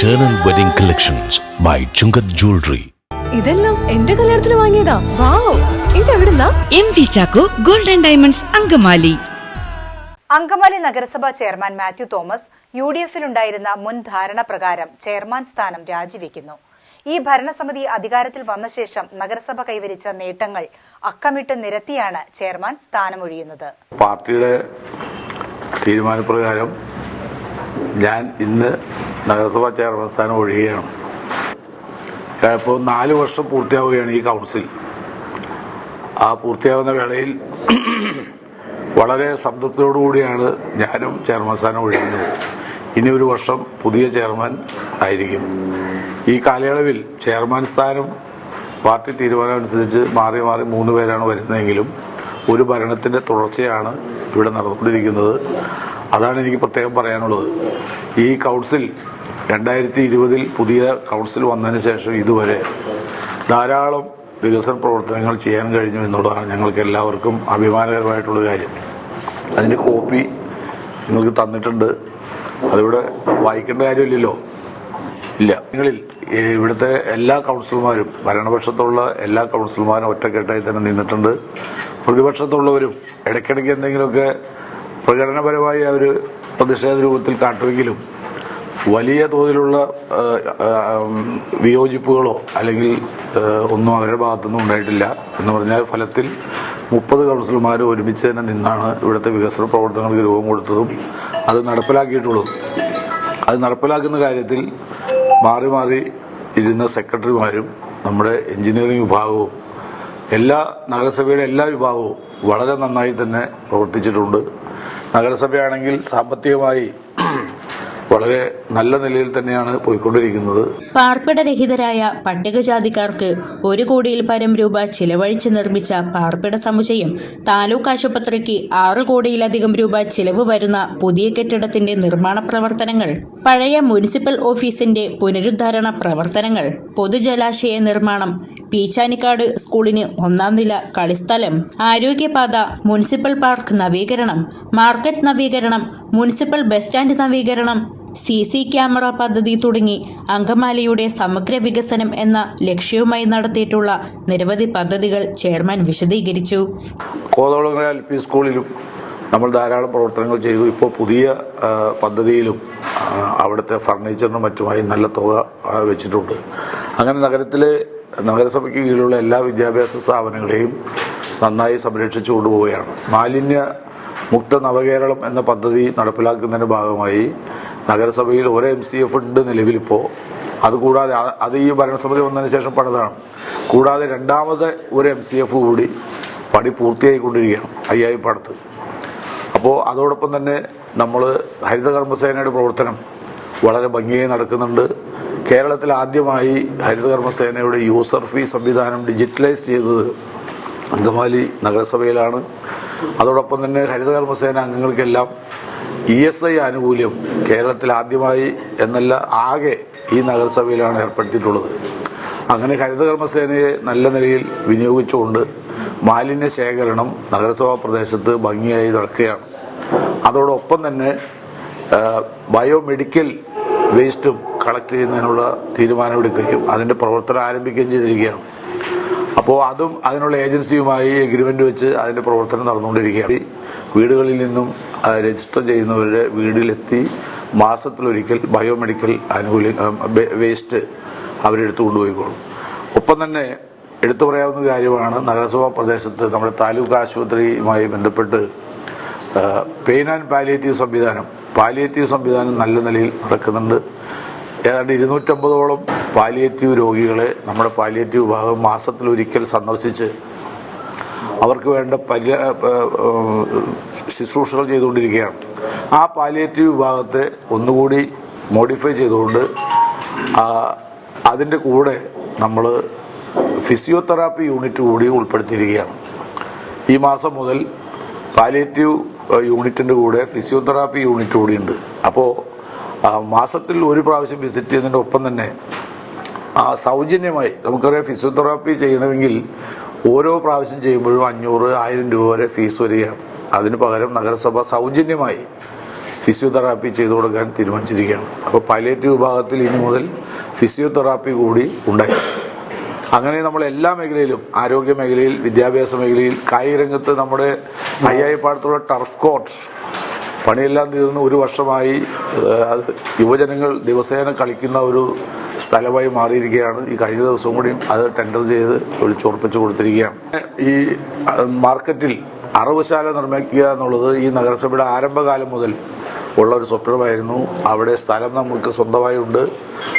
Eternal Wedding Collections by Chungath Jewelry. ഇതെല്ലാം എന്റെ കല്യാണത്തിന് വാങ്ങിയതാ. Wow ഇതെവിടുന്നാ? M V Chacko golden diamonds Angamaly. Angamaly നഗരസഭാ chairman Mathew Thomas U D എഫിലുണ്ടായിരുന്ന മുൻ ധാരണ പ്രകാരം ചെയർമാൻ സ്ഥാനം രാജിവെക്കുന്നു. ഈ ഭരണസമിതി അധികാരത്തിൽ വന്ന ശേഷം നഗരസഭ കൈവരിച്ച നേട്ടങ്ങൾ അക്കമിട്ട് നിരത്തിയാണ് ചെയർമാൻ സ്ഥാനമൊഴിയുന്നത്. പാർട്ടിയുടെ തീരുമാനപ്രകാരം ഞാൻ ഇന്ന് നഗരസഭാ ചെയർമാൻ സ്ഥാനം ഒഴിയുകയാണ്. ഇപ്പോൾ നാല് വർഷം പൂർത്തിയാവുകയാണ് ഈ കൗൺസിൽ. ആ പൂർത്തിയാവുന്ന വേളയിൽ വളരെ സംതൃപ്തിയോടുകൂടിയാണ് ഞാനും ചെയർമാൻ സ്ഥാനം ഒഴിയുന്നത്. ഇനി ഒരു വർഷം പുതിയ ചെയർമാൻ ആയിരിക്കും. ഈ കാലയളവിൽ ചെയർമാൻ സ്ഥാനം പാർട്ടി തീരുമാനം അനുസരിച്ച് മാറി മാറി മൂന്ന് പേരാണ് വരുന്നതെങ്കിലും ഒരു ഭരണത്തിന്റെ തുടർച്ചയാണ് ഇവിടെ നടന്നുകൊണ്ടിരിക്കുന്നത്. അതാണ് എനിക്ക് പ്രത്യേകം പറയാനുള്ളത്. ഈ കൗൺസിൽ രണ്ടായിരത്തി ഇരുപതിൽ പുതിയ കൗൺസിൽ വന്നതിന് ശേഷം ഇതുവരെ ധാരാളം വികസന പ്രവർത്തനങ്ങൾ ചെയ്യാൻ കഴിഞ്ഞു എന്നുള്ളതാണ് ഞങ്ങൾക്ക് എല്ലാവർക്കും അഭിമാനകരമായിട്ടുള്ള കാര്യം. അതിന്റെ കോപ്പി നിങ്ങൾക്ക് തന്നിട്ടുണ്ട്. അതിവിടെ വായിക്കേണ്ട കാര്യമില്ലല്ലോ? ഇല്ല. നിങ്ങളിൽ ഇവിടുത്തെ എല്ലാ കൗൺസിലർമാരും ഭരണപക്ഷത്തുള്ള എല്ലാ കൗൺസിലർമാരും ഒറ്റക്കെട്ടായി തന്നെ നിന്നിട്ടുണ്ട്. പ്രതിപക്ഷത്തുള്ളവരും ഇടയ്ക്കിടയ്ക്ക് എന്തെങ്കിലുമൊക്കെ പ്രകടനപരമായി അവർ പ്രതിഷേധ രൂപത്തിൽ കാട്ടുമെങ്കിലും വലിയ തോതിലുള്ള വിയോജിപ്പുകളോ അല്ലെങ്കിൽ ഒന്നും അവരുടെ ഭാഗത്തുനിന്നും ഉണ്ടായിട്ടില്ല എന്ന് പറഞ്ഞാൽ ഫലത്തിൽ മുപ്പത് കൗൺസിലർമാർ ഒരുമിച്ച് തന്നെ നിന്നാണ് ഇവിടുത്തെ വികസന പ്രവർത്തനങ്ങൾക്ക് രൂപം കൊടുത്തതും അത് നടപ്പിലാക്കിയിട്ടുള്ളതും. അത് നടപ്പിലാക്കുന്ന കാര്യത്തിൽ മാറി മാറി ഇരുന്ന സെക്രട്ടറിമാരും നമ്മുടെ എഞ്ചിനീയറിംഗ് വിഭാഗവും എല്ലാ നഗരസഭയുടെ എല്ലാ വിഭാഗവും വളരെ നന്നായി തന്നെ പ്രവർത്തിച്ചിട്ടുണ്ട്. നഗരസഭയാണെങ്കിൽ സാമ്പത്തികമായി വളരെ നല്ല നിലയിൽ തന്നെയാണ് പോയിക്കൊണ്ടിരിക്കുന്നത്. പാർപ്പിടരഹിതരായ പട്ടികജാതിക്കാർക്ക് ഒരു കോടിയിൽ പരം രൂപ ചിലവഴിച്ച് നിർമ്മിച്ച പാർപ്പിട സമുച്ചയം താലൂക്ക് ആശുപത്രിക്ക് ആറ് കോടിയിലധികം രൂപ ചിലവ് വരുന്ന പുതിയ കെട്ടിടത്തിന്റെ നിർമ്മാണ പ്രവർത്തനങ്ങൾ പഴയ മുനിസിപ്പൽ ഓഫീസിന്റെ പുനരുദ്ധാരണ പ്രവർത്തനങ്ങൾ പൊതുജലാശയ നിർമ്മാണം പീച്ചാനിക്കാട് സ്കൂളിന് ഒന്നാം നില കളിസ്ഥലം ആരോഗ്യപാത മുനിസിപ്പൽ പാർക്ക് നവീകരണം മാർക്കറ്റ് നവീകരണം മുനിസിപ്പൽ ബസ് സ്റ്റാൻഡ് നവീകരണം സി സി ക്യാമറ പദ്ധതി തുടങ്ങി. അങ്കമാലിയുടെ സമഗ്ര വികസനം എന്ന ലക്ഷ്യവുമായി നടത്തിയിട്ടുള്ള നിരവധി പദ്ധതികൾ ചെയർമാൻ വിശദീകരിച്ചു. കോതോളങ്ങര എൽ പി സ്കൂളിലും നമ്മൾ ധാരാളം പ്രവർത്തനങ്ങൾ ചെയ്തു. ഇപ്പോൾ പുതിയ പദ്ധതിയിലും അവിടുത്തെ ഫർണിച്ചറിനും മറ്റുമായി നല്ല തുക വെച്ചിട്ടുണ്ട്. അങ്ങനെ നഗരത്തിലെ നഗരസഭയ്ക്ക് കീഴിലുള്ള എല്ലാ വിദ്യാഭ്യാസ സ്ഥാപനങ്ങളെയും നന്നായി സംരക്ഷിച്ചു കൊണ്ടുപോവുകയാണ്. മാലിന്യ മുക്ത നവകേരളം എന്ന പദ്ധതി നടപ്പിലാക്കുന്നതിന്റെ ഭാഗമായി നഗരസഭയിൽ ഒരു എം സി എഫ് ഉണ്ട് നിലവിലിപ്പോൾ അതുകൂടാതെ അത് ഈ ഭരണസമിതി വന്നതിന് ശേഷം പണിതാണ്. കൂടാതെ രണ്ടാമത് ഒരു എം സി എഫ് കൂടി പണി പൂർത്തിയായിക്കൊണ്ടിരിക്കുകയാണ് അയ്യായി പാടത്ത് അപ്പോൾ അതോടൊപ്പം തന്നെ നമ്മൾ ഹരിതകർമ്മസേനയുടെ പ്രവർത്തനം വളരെ ഭംഗിയായി നടക്കുന്നുണ്ട്. കേരളത്തിൽ ആദ്യമായി ഹരിതകർമ്മസേനയുടെ യൂസർ ഫീ സംവിധാനം ഡിജിറ്റലൈസ് ചെയ്തത് അങ്കമാലി നഗരസഭയിലാണ്. അതോടൊപ്പം തന്നെ ഹരിതകർമ്മസേന അംഗങ്ങൾക്കെല്ലാം ഇ എസ് ഐ ആനുകൂല്യം കേരളത്തിൽ ആദ്യമായി എന്നല്ല ആകെ ഈ നഗരസഭയിലാണ് ഏർപ്പെടുത്തിയിട്ടുള്ളത്. അങ്ങനെ ഹരിതകർമ്മസേനയെ നല്ല നിലയിൽ വിനിയോഗിച്ചുകൊണ്ട് മാലിന്യ ശേഖരണം നഗരസഭാ പ്രദേശത്ത് ഭംഗിയായി നടക്കുകയാണ്. അതോടൊപ്പം തന്നെ ബയോമെഡിക്കൽ വേസ്റ്റും കളക്ട് ചെയ്യുന്നതിനുള്ള തീരുമാനമെടുക്കുകയും അതിന്റെ പ്രവർത്തനം ആരംഭിക്കുകയും ചെയ്തിരിക്കുകയാണ്. അപ്പോൾ അതും അതിനുള്ള ഏജൻസിയുമായി എഗ്രിമെന്റ് വെച്ച് അതിന്റെ പ്രവർത്തനം നടന്നുകൊണ്ടിരിക്കുകയാണ്. വീടുകളിൽ നിന്നും രജിസ്റ്റർ ചെയ്യുന്നവരുടെ വീടിലെത്തി മാസത്തിലൊരിക്കൽ ബയോമെഡിക്കൽ ആനുകൂല്യം വേസ്റ്റ് അവരെടുത്തു കൊണ്ടുപോയിക്കോളും. ഒപ്പം തന്നെ എടുത്തു പറയാവുന്ന കാര്യമാണ് നഗരസഭാ പ്രദേശത്ത് നമ്മുടെ താലൂക്ക് ആശുപത്രിയുമായി ബന്ധപ്പെട്ട് പെയിൻ ആൻഡ് പാലിയേറ്റീവ് സംവിധാനം പാലിയേറ്റീവ് സംവിധാനം നല്ല നിലയിൽ നടക്കുന്നുണ്ട്. ഏതാണ്ട് ഇരുന്നൂറ്റമ്പതോളം പാലിയേറ്റീവ് രോഗികളെ നമ്മുടെ പാലിയേറ്റീവ് വിഭാഗം മാസത്തിലൊരിക്കൽ സന്ദർശിച്ച് അവർക്ക് വേണ്ട പരി ശുശ്രൂഷകൾ ചെയ്തുകൊണ്ടിരിക്കുകയാണ്. ആ പാലിയേറ്റീവ് വിഭാഗത്തെ ഒന്നുകൂടി മോഡിഫൈ ചെയ്തുകൊണ്ട് അതിന്റെ കൂടെ നമ്മൾ ഫിസിയോതെറാപ്പി യൂണിറ്റ് കൂടി ഉൾപ്പെടുത്തിയിരിക്കുകയാണ്. ഈ മാസം മുതൽ പാലിയേറ്റീവ് യൂണിറ്റിന്റെ കൂടെ ഫിസിയോതെറാപ്പി യൂണിറ്റ് കൂടിയുണ്ട്. അപ്പോൾ മാസത്തിൽ ഒരു പ്രാവശ്യം വിസിറ്റ് ചെയ്യുന്നതിന്റെ ഒപ്പം തന്നെ സൗജന്യമായി നമുക്കറിയാം ഫിസിയോതെറാപ്പി ചെയ്യണമെങ്കിൽ ഓരോ പ്രാവശ്യം ചെയ്യുമ്പോഴും അഞ്ഞൂറ് ആയിരം രൂപ വരെ ഫീസ് വരികയാണ്. അതിന് പകരം നഗരസഭ സൗജന്യമായി ഫിസിയോതെറാപ്പി ചെയ്തു കൊടുക്കാൻ തീരുമാനിച്ചിരിക്കുകയാണ്. അപ്പോൾ പൈലേറ്റ് വിഭാഗത്തിൽ ഇനി മുതൽ ഫിസിയോതെറാപ്പി കൂടി ഉണ്ടായി അങ്ങനെ നമ്മൾ എല്ലാ മേഖലയിലും ആരോഗ്യ മേഖലയിൽ വിദ്യാഭ്യാസ മേഖലയിൽ കായിക രംഗത്ത് നമ്മുടെ അയ്യായിപ്പാടത്തുള്ള ടർഫ് കോർട്ട് പണിയെല്ലാം തീർന്ന് ഒരു വർഷമായി യുവജനങ്ങൾ ദിവസേന കളിക്കുന്ന ഒരു സ്ഥലമായി മാറിയിരിക്കുകയാണ്. ഈ കഴിഞ്ഞ ദിവസവും കൂടിയും അത് ടെൻഡർ ചെയ്ത് വിളിച്ചുറപ്പിച്ചു കൊടുത്തിരിക്കുകയാണ്. ഈ മാർക്കറ്റിൽ അറവുശാല നിർമ്മിക്കുക എന്നുള്ളത് ഈ നഗരസഭയുടെ ആരംഭകാലം മുതൽ ഉള്ള ഒരു സ്വപ്നമായിരുന്നു. അവിടെ സ്ഥലം നമുക്ക് സ്വന്തമായി ഉണ്ട്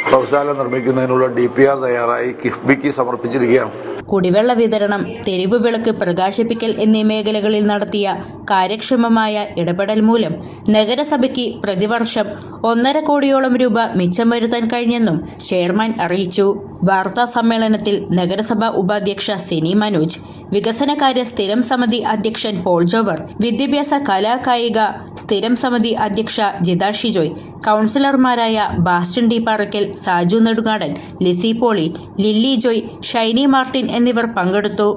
അറവുശാല നിർമ്മിക്കുന്നതിനുള്ള ഡി പി ആർ തയ്യാറായി കിഫ്ബിക്ക് സമർപ്പിച്ചിരിക്കുകയാണ്. കുടിവെള്ള വിതരണം തെരുവ് വിളക്ക് പ്രകാശിപ്പിക്കൽ എന്നീ മേഖലകളിൽ നടത്തിയ കാര്യക്ഷമമായ ഇടപെടൽ മൂലം നഗരസഭയ്ക്ക് പ്രതിവർഷം ഒന്നര കോടിയോളം രൂപ മിച്ചം വരുത്താൻ കഴിഞ്ഞെന്നും ചെയർമാൻ അറിയിച്ചു. വാർത്താ സമ്മേളനത്തിൽ നഗരസഭാ ഉപാധ്യക്ഷ സിനി മനോജ് വികസനകാര്യ സ്ഥിരം സമിതി അധ്യക്ഷൻ പോൾ ജോവർ വിദ്യാഭ്യാസ കലാ കായിക സ്ഥിരം സമിതി അധ്യക്ഷ ജിത ഷിജോയ് കൗൺസിലർമാരായ ബാസ്റ്റൻ ഡി പാറയ്ക്കൽ സാജു നെടുങ്ങാടൻ ലിസി പോളി ലില്ലി ജോയ് ഷൈനി മാർട്ടിൻ എന്നിവർ പങ്കെടുത്തു.